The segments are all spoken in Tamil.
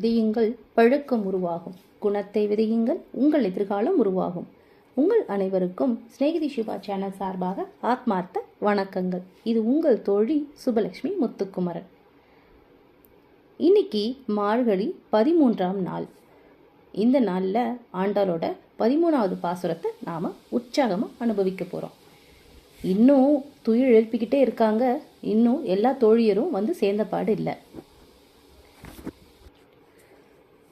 விதையுங்கள் பழக்கம் உருவாகும். குணத்தை விதையுங்கள் உங்கள் எதிர்காலம் உருவாகும். உங்கள் அனைவருக்கும் ஸ்நேகிதி சிவா சேனல் சார்பாக ஆத்மார்த்த வணக்கங்கள். இது உங்கள் தோழி சுபலட்சுமி முத்துக்குமரன். இன்னைக்கு மார்கழி பதிமூன்றாம் நாள். இந்த நாளில் ஆண்டாளோட பதிமூணாவது பாசுரத்தை நாம் உற்சாகமாக அனுபவிக்க போகிறோம் இன்னும் துயில் எழுப்பிக்கிட்டே இருக்காங்க. இன்னும் எல்லா தோழியரும் வந்து சேர்ந்த பாடு இல்லை.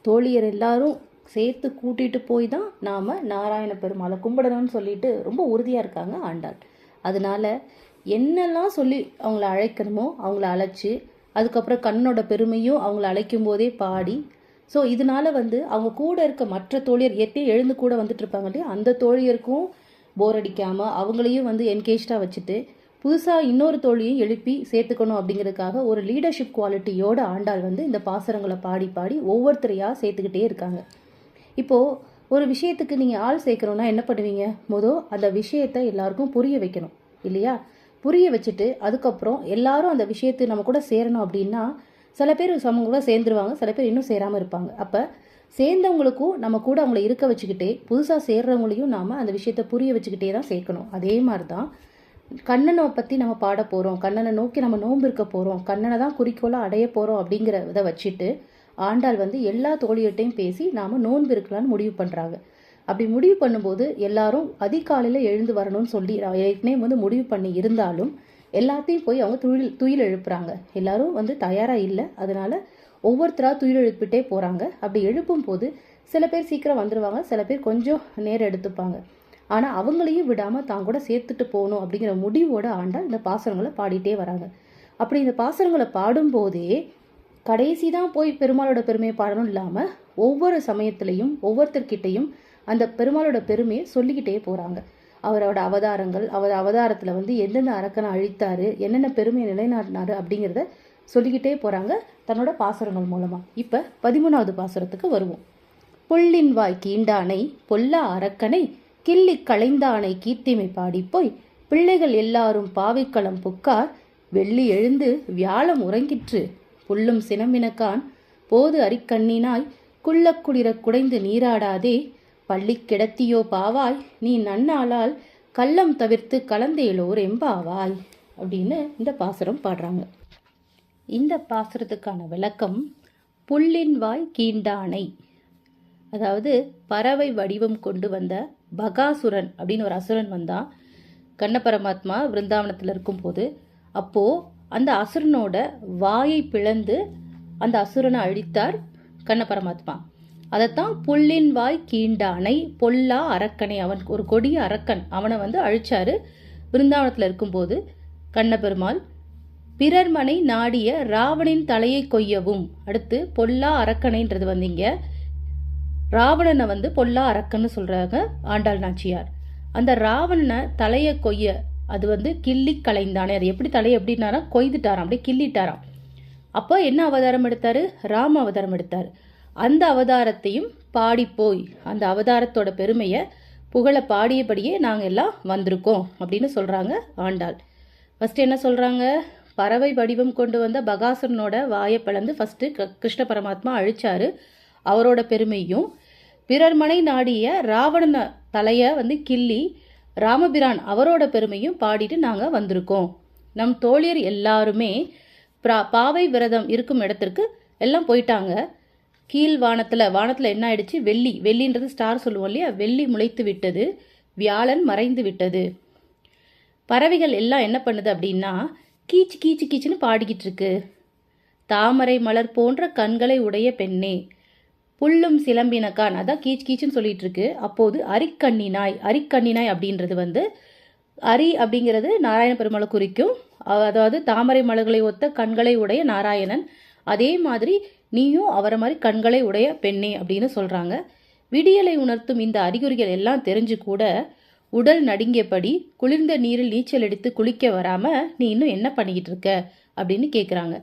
தோழியர் எல்லாரும் சேர்த்து கூட்டிட்டு போய் தான் நாம் நாராயண பெருமாளை கும்பிடணும்னு சொல்லிட்டு ரொம்ப உறுதியாக இருக்காங்க ஆண்டாள். அதனால என்னெல்லாம் சொல்லி அவங்கள அழைக்கணுமோ அவங்கள அழைச்சி அதுக்கப்புறம் கண்ணோட பெருமையும் அவங்கள அழைக்கும் போதே பாடி ஸோ இதனால வந்து அவங்க கூட இருக்க மற்ற தோழியர் எத்தே எழுந்து கூட வந்துட்டு இருப்பாங்க இல்லையா? அந்த தோழியருக்கும் போர் அடிக்காமல் அவங்களையும் வந்து என்கேஜ்டாக வச்சுட்டு புதுசாக இன்னொரு தோழியும் எழுப்பி சேர்த்துக்கணும் அப்படிங்கிறதுக்காக ஒரு லீடர்ஷிப் குவாலிட்டியோட ஆண்டாள் வந்து இந்த பாசுரங்களை பாடி பாடி ஒவ்வொருத்தரையாக சேர்த்துக்கிட்டே இருக்காங்க. இப்போது ஒரு விஷயத்துக்கு நீங்கள் ஆள் சேர்க்கணும்னா என்ன பண்ணுவீங்க? மொதல் அந்த விஷயத்தை எல்லாருக்கும் புரிய வைக்கணும் இல்லையா? புரிய வச்சுட்டு அதுக்கப்புறம் எல்லாரும் அந்த விஷயத்தை நம்ம கூட சேரணும் அப்படின்னா சில பேர் அவங்க கூட சேர்ந்துருவாங்க சில பேர் இன்னும் சேராமல் இருப்பாங்க. அப்போ சேர்ந்தவங்களுக்கும் நம்ம கூட அவங்கள இருக்க வச்சுக்கிட்டே புதுசாக சேர்றவங்களையும் நாம் அந்த விஷயத்தை புரிய வச்சுக்கிட்டே தான் சேர்க்கணும். அதே மாதிரி தான் கண்ணனை பற்றி நம்ம பாட போகிறோம் கண்ணனை நோக்கி நம்ம நோன்பு இருக்க போகிறோம் கண்ணனை தான் குறிக்கோளாக அடைய போகிறோம் அப்படிங்கிற வச்சுட்டு ஆண்டாள் வந்து எல்லா தோழியிட்டையும் பேசி நாம் நோன்பு இருக்கலாம்னு முடிவு பண்ணுறாங்க அப்படி முடிவு பண்ணும்போது எல்லாரும் அதிகாலையில் எழுந்து வரணும்னு சொல்லி ஏற்கனவே வந்து முடிவு பண்ணி இருந்தாலும் எல்லாத்தையும் போய் அவங்க துயில் துயில் எழுப்புறாங்க. எல்லாரும் வந்து தயாராக இல்லை. அதனால ஒவ்வொருத்தராக துயில் எழுப்பிட்டே போகிறாங்க அப்படி எழுப்பும் போது சில பேர் சீக்கிரம் வந்துடுவாங்க சில பேர் கொஞ்சம் நேரம் எடுத்துப்பாங்க. ஆனால் அவங்களையும் விடாமல் தான் கூட சேர்த்துட்டு போகணும் அப்படிங்கிற முடிவோட ஆண்டால் இந்த பாசுரங்களை பாடிட்டே வராங்க. அப்படி இந்த பாசுரங்களை பாடும்போதே கடைசி தான் போய் பெருமாளோட பெருமையை பாடணும் இல்லாமல் ஒவ்வொரு சமயத்திலையும் ஒவ்வொருத்தர்கிட்டையும் அந்த பெருமாளோட பெருமையை சொல்லிக்கிட்டே போகிறாங்க அவரோட அவதாரங்கள் அவர் அவதாரத்தில் வந்து எந்தெந்த அரக்கனை அழித்தார் என்னென்ன பெருமையை நிலைநாட்டினாரு அப்படிங்கிறத சொல்லிக்கிட்டே போகிறாங்க தன்னோட பாசுரங்கள் மூலமாக இப்போ பதிமூணாவது பாசுரத்துக்கு வருவோம். புள்ளின் வாய் கீண்டானை பொல்லா அரக்கனை கிள்ளி களைந்தானை கீர்த்திமை பாடிப்போய் பிள்ளைகள் எல்லாரும் பாவைக்களம் புக்கார். வெள்ளி எழுந்து வியாழம் உறங்கிற்று. புல்லும் சினம்பினக்கான் போது அரிக்கண்ணினாய். குள்ளக்குளிர குடைந்து நீராடாதே. பள்ளி கிடத்தியோ பாவாய். நீ நன்னாளால் கள்ளம் தவிர்த்து கலந்தேலோர் எம்பாவாய் அப்படின்னு இந்த பாசுரம் பாடுறாங்க. இந்த பாசுரத்துக்கான விளக்கம் புல்லின் வாய் கீண்டானை. அதாவது பறவை வடிவம் கொண்டு வந்த பகாசுரன் அப்படின்னு ஒரு அசுரன் வந்தான் கண்ண பரமாத்மா விருந்தாவனத்தில் இருக்கும்போது அப்போது அந்த அசுரனோட வாயை பிளந்து அந்த அசுரனை அழித்தார் கண்ண பரமாத்மா. அதைத்தான் புல்லின் வாய் கீண்டானை பொல்லா அரக்கனை அவன் ஒரு கொடிய அரக்கன் அவனை வந்து அழிச்சாரு. பிருந்தாவனத்தில் இருக்கும்போது கண்ணபெருமாள் பிறர்மனை நாடிய ராவணின் தலையை கொய்யவும் அடுத்து பொல்லா அரக்கனைன்றது வந்தீங்க. ராவணனை வந்து பொல்லா அரக்கன்னு சொல்கிறாங்க ஆண்டாள் நாச்சியார். அந்த ராவணனை தலையை கொய்ய அது வந்து கிள்ளி கலைந்தானே அது எப்படி தலையை எப்படின்னாரா கொய்துட்டாராம் அப்படியே கிள்ளிட்டாராம். அப்போ என்ன அவதாரம் எடுத்தார்? ராம அவதாரம் எடுத்தார். அந்த அவதாரத்தையும் பாடி போய் அந்த அவதாரத்தோட பெருமையை புகழ பாடியபடியே நாங்கள் எல்லாம் வந்திருக்கோம் அப்படின்னு சொல்கிறாங்க ஆண்டாள். ஃபஸ்ட்டு என்ன சொல்கிறாங்க பறவை வடிவம் கொண்டு வந்த பகாசுரனோட வாயை பிளந்து ஃபஸ்ட்டு கிருஷ்ண பரமாத்மா அழிச்சாரு. அவரோட பெருமையும் பிறர் மனை நாடிய ராவணன தலையை வந்து கிள்ளி ராமபிரான் அவரோட பெருமையும் பாடிட்டு நாங்கள் வந்திருக்கோம். நம் தோழியர் எல்லாருமே பிரா பாவை விரதம் இருக்கும் இடத்திற்கு எல்லாம் போயிட்டாங்க. கீழ் வானத்தில் வானத்தில் என்ன ஆயிடுச்சு? வெள்ளி வெள்ளின்றது ஸ்டார் சொல்லுவோம் இல்லையா? வெள்ளி முளைத்து விட்டது வியாழன் மறைந்து விட்டது. பறவைகள் எல்லாம் என்ன பண்ணுது அப்படின்னா கீச்சு கீச்சு கீச்சுன்னு பாடிக்கிட்டு இருக்கு. தாமரை மலர் போன்ற கண்களை உடைய பெண்ணே புல்லும் சிலம்பினக்கான் அதான் கீச் கீச்சுன்னு சொல்லிட்டு இருக்கு அப்போது அரிக்கண்ணி நாய் அரிக்கண்ணி நாய் அப்படின்றது வந்து அரி அப்படிங்கிறது நாராயண பெருமாளை குறிக்கும். அதாவது தாமரை மலர்களை ஒத்த கண்களை உடைய நாராயணன். அதே மாதிரி நீயும் அவரை மாதிரி கண்களை உடைய பெண்ணே அப்படின்னு சொல்கிறாங்க விடியலை உணர்த்தும் இந்த அறிகுறிகள் எல்லாம் தெரிஞ்சு கூட உடல் நடுங்கியபடி குளிர்ந்த நீரில் நீச்சல் எடுத்து குளிக்க வராமல் நீ இன்னும் என்ன பண்ணிக்கிட்டு இருக்க அப்படின்னு கேட்குறாங்க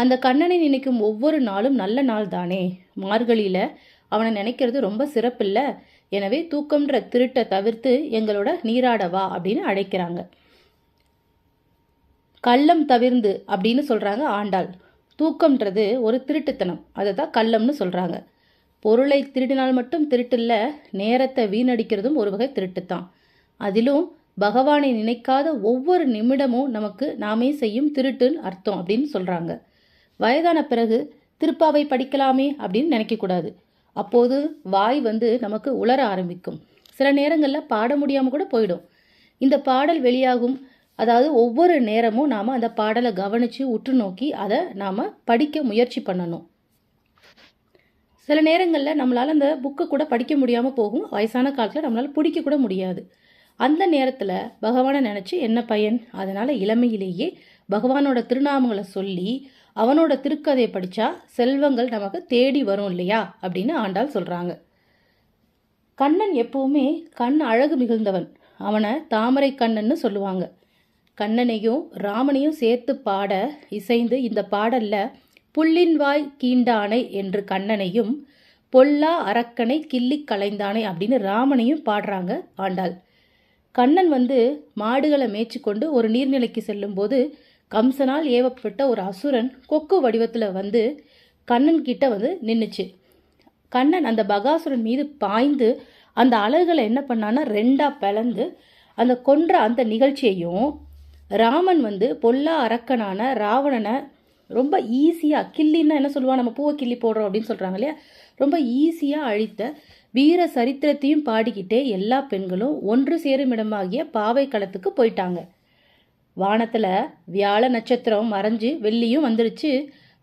அந்த கண்ணனை நினைக்கும் ஒவ்வொரு நாளும் நல்ல நாள் தானே மார்கழியில் அவனை நினைக்கிறது ரொம்ப சிறப்பில்ல. எனவே தூக்கம்ன்ற திருட்டை தவிர்த்து எங்களோட நீராட வா அப்படின்னு அழைக்கிறாங்க. கள்ளம் தவிர்ந்து அப்படின்னு சொல்கிறாங்க ஆண்டாள். தூக்கம்ன்றது ஒரு திருட்டுத்தனம். அதை தான் கள்ளம்னு சொல்கிறாங்க பொருளை திருடினால் மட்டும் திருட்டுல்ல நேரத்தை வீணடிக்கிறதும் ஒரு வகை திருட்டுத்தான். அதிலும் பகவானை நினைக்காத ஒவ்வொரு நிமிடமும் நமக்கு நாமே செய்யும் திருட்டுன்னு அர்த்தம் அப்படின்னு சொல்கிறாங்க வயதான பிறகு திருப்பாவை படிக்கலாமே அப்படின்னு நினைக்கக்கூடாது. அப்போது வாய் வந்து நமக்கு உளர ஆரம்பிக்கும். சில நேரங்களில் பாட முடியாமல் கூட போயிடும். இந்த பாடல் வெளியாகும். அதாவது ஒவ்வொரு நேரமும் நாம் அந்த பாடலை கவனித்து உற்று நோக்கி அதை நாம் படிக்க முயற்சி பண்ணணும். சில நேரங்களில் நம்மளால் அந்த புக்கை கூட படிக்க முடியாமல் போகும். வயசான காலத்தில் நம்மளால் பிடிக்க கூட முடியாது. அந்த நேரத்தில் பகவானை நினச்சி என்ன பயன்? அதனால் இளமையிலேயே பகவானோட திருநாமங்களை சொல்லி அவனோட திருக்கதையை படித்தா செல்வங்கள் நமக்கு தேடி வரும் இல்லையா? அப்படின்னு ஆண்டாள் சொல்கிறாங்க கண்ணன் எப்பவுமே கண் அழகு மிகுந்தவன். அவனை தாமரை கண்ணன்னு சொல்லுவாங்க. கண்ணனையும் ராமனையும் சேர்த்து பாட இசைந்து இந்த பாடல்ல புள்ளின் வாய் கீண்டானை என்று கண்ணனையும் பொல்லா அரக்கனை கிள்ளி கலைந்தானை அப்படின்னு ராமனையும் பாடுறாங்க ஆண்டாள். கண்ணன் வந்து மாடுகளை மேய்ச்சிக்கொண்டு ஒரு நீர்நிலைக்கு செல்லும்போது கம்சனால் ஏவப்பட்ட ஒரு அசுரன் கொக்கு வடிவத்தில் வந்து கண்ணன் கிட்ட வந்து நின்றுச்சு கண்ணன் அந்த பகாசுரன் மீது பாய்ந்து அந்த அலகுகளை என்ன பண்ணான்னா ரெண்டாக பிளந்து அந்த கொன்ற அந்த நிகழ்ச்சியையும் ராமன் வந்து பொல்லா அரக்கனான ராவணனை ரொம்ப ஈஸியாக கிள்ளின்னா என்ன சொல்லுவாள் நம்ம பூவை கிள்ளி போடுறோம் அப்படின்னு சொல்கிறாங்க இல்லையா? ரொம்ப ஈஸியாக அழித்த வீர சரித்திரத்தையும் பாடிக்கிட்டே எல்லா பெண்களும் ஒன்று சேரும் இடமாகிய பாவை களத்துக்கு போயிட்டாங்க. வானத்தில் வியாழ நட்சத்திரம் மறைஞ்சு வெள்ளியும் வந்துருச்சு.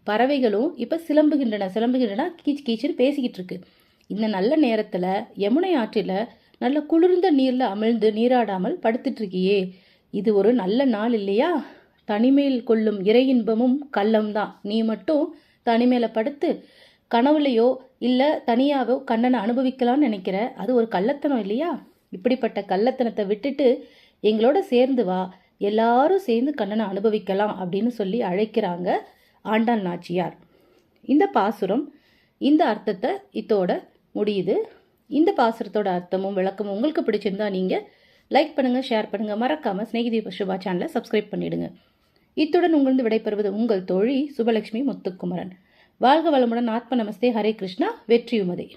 பறவைகளும் இப்போ சிலம்புகின்றன சிலம்புகின்றன கீச் கீச்சுன்னு பேசிக்கிட்டு இருக்கு. இந்த நல்ல நேரத்தில் யமுனை ஆற்றில் நல்ல குளிர்ந்த நீரில் அமிழ்ந்து நீராடாமல் படுத்துட்ருக்கியே இது ஒரு நல்ல நாள் இல்லையா? தனிமையில் கொள்ளும் இறை இன்பமும் கள்ளம்தான் நீ மட்டும் தனிமையில் படுத்து கனவுலையோ இல்லை தனியாகவோ கண்ணனை அனுபவிக்கலாம்னு நினைக்கிற? அது ஒரு கள்ளத்தனம் இல்லையா? இப்படிப்பட்ட கள்ளத்தனத்தை விட்டுட்டு எங்களோட சேர்ந்து வா. எல்லாரும் சேர்ந்து கண்ணனை அனுபவிக்கலாம் அப்படின்னு சொல்லி அழைக்கிறாங்க ஆண்டாள் நாச்சியார். இந்த பாசுரம் இந்த அர்த்தத்தை இத்தோட முடியுது. இந்த பாசுரத்தோட அர்த்தமும் விளக்கமும் உங்களுக்கு பிடிச்சிருந்தா நீங்கள் லைக் பண்ணுங்கள் ஷேர் பண்ணுங்கள் மறக்காமல் ஸ்நேகிதி சுபா சேனலை சப்ஸ்கிரைப் பண்ணிடுங்க. இத்துடன் உங்களிருந்து விடைபெறுவது உங்கள் தோழி சுபலட்சுமி முத்துக்குமரன். வாழ்க வளமுடன். ஆத்ம நமஸ்தே. ஹரே கிருஷ்ணா. வெற்றியுமதே